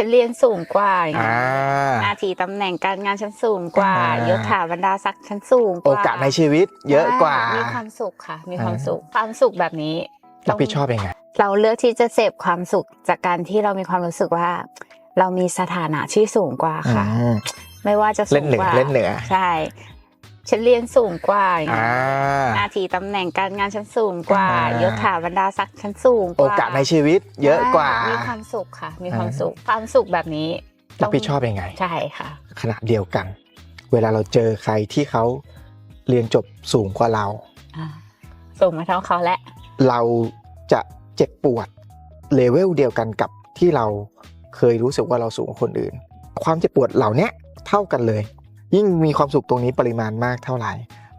ฉันเรียนสูงกว่าอย่างเงี้อ่ายหน้าที่ตำแหน่งการงานฉันสูงกว่าอ่าย ยศถาบรรดาศักดิ์ฉันสูงกโอว่ากาสในชีวิตเยอะกว่า ใช่มีความสุขค่ะ มีความอ่าสุข ความสุขแบบนี้รับผิดชอบยังไง เราเลือกที่จะเสพความสุขจากการที่เรามีความรู้สึกว่า เรามีสถานะที่สูงกว่าค่ะ อืมไม่ว่าจะสูเล่นงเหนืกอว่าเล่นเหนือ ใช่ ฉันเรียนสูงกว่าอย่างเงี้อ่ายหน้าที่ตำแหน่งการงานฉันสูงกว่าอ่าย ยศถาบรรดาศักดิ์ฉันสูงกโอว่ากาสในชีวิตเยอะกว่า มีความสุขค่ะ มีความอ่าสุขความสุขแบบนี้รับผิดชอบยังไง ใช่ค่ะ ขณะเดียวกัน เวลาเราเจอใครที่เขาเรียนจบสูงกว่าเรา อ่าสูงมาเท่าเขาและเราจะเจ็บปวดเลเวลเดียวกันกับที่เราเคยรู้สึกว่าเราสูงกว่าคนอื่น ความเจ็บปวดเหล่าเนี้ยเท่ากันเลย ยิ่งมีความสุขตรงนี้ปริมาณมากเท่าไหร่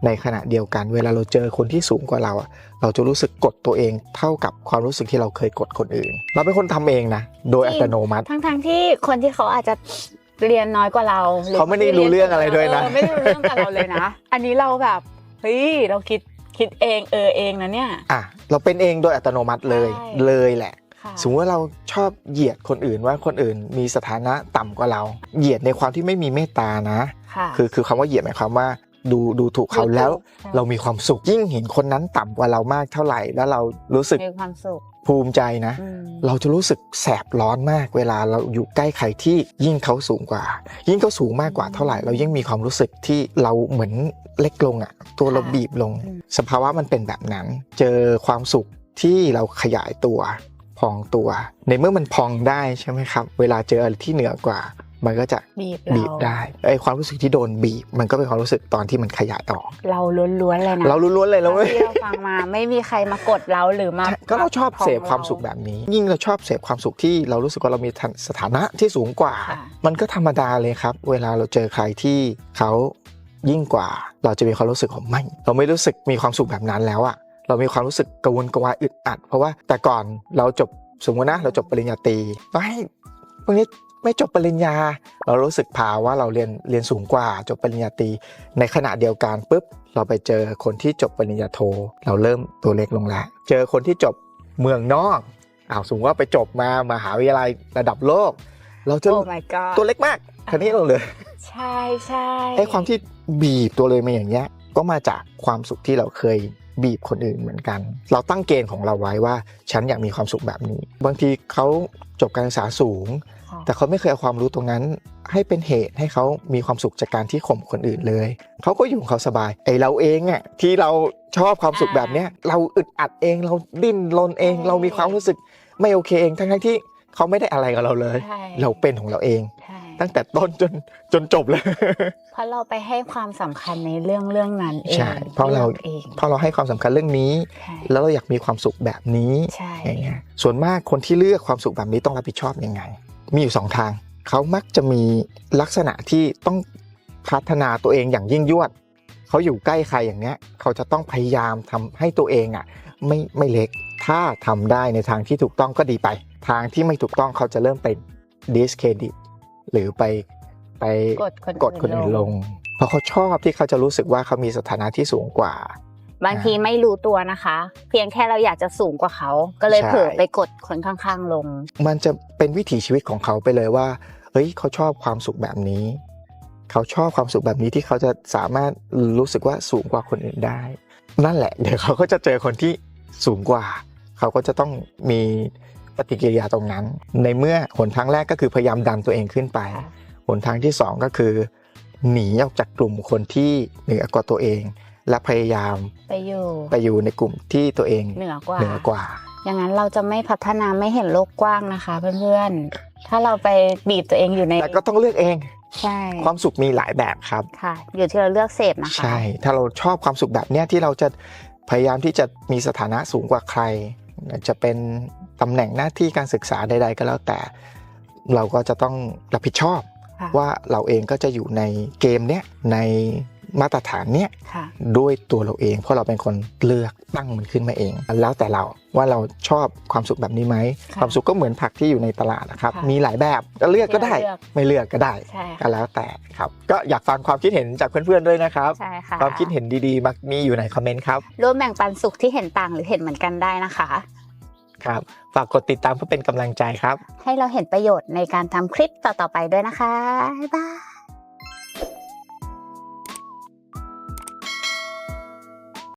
ในขณะเดียวกัน เวลาเราเจอคนที่สูงกว่าเราอะเราจะรู้สึกกดตัวเองเท่ากับความรู้สึกที่เราเคยกดคนอื่น เราเป็นคนทำเองนะ โดยอัตโนมัติ ทั้งทั้งๆที่คนที่เขาอาจจะเรียนน้อยกว่าเราหรือเขาไม่ได้รู้เรื่องอะไรด้วยนะเไม่ได้รู้เรื่องกับเราเลยนะ อันนี้เราแบบเฮ้ยเราคิดคิดเองเออเองนะเนี่ยอะเราเป็นเองโดยอัตโนมัติเลยใช่เลยแหละค่ะ สมมติว่าเราชอบเหยียดคนอื่นว่าคนอื่นมีสถานะต่ำกว่าเรา เหยียดในความที่ไม่มีเมตตานะค่ะคือคือคำว่าเหยียดหมายความว่าดูดูถูกเขาดูถูกแล้วใช่เรามีความสุขยิ่งเห็นคนนั้นต่ำกว่าเรามากเท่าไหร่ แล้วเรารู้สึกมีความสุขภูมิใจนะอืมเราจะรู้สึกแสบร้อนมากเวลาเราอยู่ใกล้ใครที่ยิ่งเขาสูงกว่า ยิ่งเขาสูงมากกว่าเท่าไหร่ เรายิ่งมีความรู้สึกที่เราเหมือนเล็กลงอะ ตัวเราบีบลง สภาวะมันเป็นแบบนั้น เจอความสุขที่เราขยายตัวพ องตัว ในเมื่อมันพองได้ใช่ไหมครับ เวลาเจออะไรที่เหนือกว่า มันก็จะบีบเรา บีบได้ไอ้ความรู้สึกที่โดนบีบ มันก็เป็นความรู้สึกตอนที่มันขยายออก เราล้วนๆเลยนะเราล้วนๆเลยเราไม่ที่เราฟังมาไม่มีใครมากดเราหรือมาใช่ก็เราชอบพงเสพความสุขแบบนี้ ยิ่งเราชอบเสพความสุขที่เรารู้สึกว่าเรามีสถานะที่สูงกว่า ค่ะ มันก็ธรรมดาเลยครับ เวลาเราเจอใครที่เขายิ่งกว่า เราจะมีความรู้สึกของไม่ เราไม่รู้สึกมีความสุขแบบนั้นแล้วอะ เรามีความรู้สึกกระวนกระวายอึดอัด เพราะว่าแต่ก่อนเราจบสมมตินะเราจบปริญญาตรีก็ให้พวกนี้ไม่จบปริญญา เรารู้สึกพาว่าเราเรียนเรียนสูงกว่าจบปริญญาตรีในขณะเดียวกันปุ๊บเราไปเจอคนที่จบปริญญาโท เราเริ่มตัวเล็กลงแล้วเจอคนที่จบเมืองนอกอ้าวสมมติว่าไปจบมามหาวิทยาลัยระดับโลก เราจะโอ้ my god ตัวเล็กมากคันนี้เราเลยใช่ใช่ไอ้ความที่บีบตัวเลยมาอย่างเงี้ยก็มาจากความสุขที่เราเคย บีบคนอื่นเหมือนกัน เราตั้งเกณฑ์ของเราไว้ว่า ฉันอยากมีความสุขแบบนี้ บางทีเขาจบการศึกษาสูงค่ะแต่เขาไม่เคยเอาความรู้ตรงนั้น ให้เป็นเหตุให้เขามีความสุขจากการที่ข่มคนอื่นเลย เขาก็อยู่ของเขาสบาย ไอ้เราเองอะที่เราชอบความสุขแบบเนี้ยเราอึดอัดเองเราดิ้นรนเอง เรามีความรู้สึกไม่โอเคเองทั้งๆที่เขาไม่ได้อะไรกับเราเลยใช่เราเป็นของเราเองใช่ ตั้งแต่ต้นจนจนจบเลย เพราะเราไปให้ความสำคัญในเรื่องเรื่องนั้นเองใช่เพราะเราลือกเองเพราะเราให้ความสำคัญเรื่องนี้ใช่แล้วเราอยากมีความสุขแบบนี้ใช่อย่างเงี้ยส่วนมากคนที่เลือกความสุขแบบนี้ต้องรับผิดชอบยังไง มีอยู่สองทาง เขามักจะมีลักษณะที่ต้องพัฒนาตัวเองอย่างยิ่งยวด เขาอยู่ใกล้ใครอย่างเนี้ย เขาจะต้องพยายามทำให้ตัวเองอะไม่ไม่เล็ก ถ้าทำได้ในทางที่ถูกต้องก็ดีไป ทางที่ไม่ถูกต้องเขาจะเริ่มไป discredit หรือไปไปกดคนกดคนอื่นลง เพราะเขาชอบที่เขาจะรู้สึกว่าเขามีสถานะที่สูงกว่า บางทีไม่รู้ตัวนะคะ เพียงแค่เราอยากจะสูงกว่าเขา ก็เลยใช่เผลอไปกดคนข้างๆลง มันจะเป็นวิถีชีวิตของเขาไปเลยว่าเฮ้ยเขาชอบความสุขแบบนี้ เขาชอบความสุขแบบนี้ที่เขาจะสามารถรู้สึกว่าสูงกว่าคนอื่นได้ นั่นแหละ เดี๋ยวเขาก็จะเจอคนที่สูงกว่า เขาก็จะต้องมี ปฏิกิริยาตรงนั้น ในเมื่อหนทางแรกก็คือพยายามดันตัวเองขึ้นไปค่ะหนทางที่สองก็คือ หนีออกจากกลุ่มคนที่เหนือกว่าตัวเอง และพยายามไปอยู่ไปอยู่ในกลุ่มที่ตัวเองเหนือกว่าเหนือกว่า อย่างนั้นเราจะไม่พัฒนาไม่เห็นโลกกว้างนะคะ เพื่อนๆ ถ้าเราไปบีบตัวเองอยู่ในแต่ก็ต้องเลือกเองใช่ความสุขมีหลายแบบครับค่ะ อยู่ที่เราเลือกเสพนะคะใช่ ถ้าเราชอบความสุขแบบเนี้ยที่เราจะพยายามที่จะมีสถานะสูงกว่าใคร จะเป็น ตำแหน่งหน้าที่การศึกษาใด ๆ ก็แล้วแต่ เราก็จะต้องรับผิดชอบค่ะว่าเราเองก็จะอยู่ในเกมเนี้ยในมาตรฐานเนี้ยค่ะด้วยตัวเราเอง เพราะเราเป็นคนเลือกตั้งมันขึ้นมาเอง แล้วแต่เราว่าเราชอบความสุขแบบนี้ไหมค่ะความสุขก็เหมือนผักที่อยู่ในตลาดนะครับค่ะมีหลายแบบจะเลือกก็ได้ที่เราเลือกไม่เลือกก็ได้ใช่ก็แล้วแต่ครับ ก็อยากฟังความคิดเห็นจากเพื่อนๆด้วยนะครับใช่ค่ะความคิดเห็นดีๆ มักมีอยู่ในคอมเมนต์ครับร่วมแบ่งปันสุขที่เห็นต่างหรือเห็นเหมือนกันได้นะคะ ครับฝากกดติดตามเพื่อเป็นกำลังใจครับ ให้เราเห็นประโยชน์ในการทำคลิปต่อๆไปด้วยนะคะบ๊ายบาย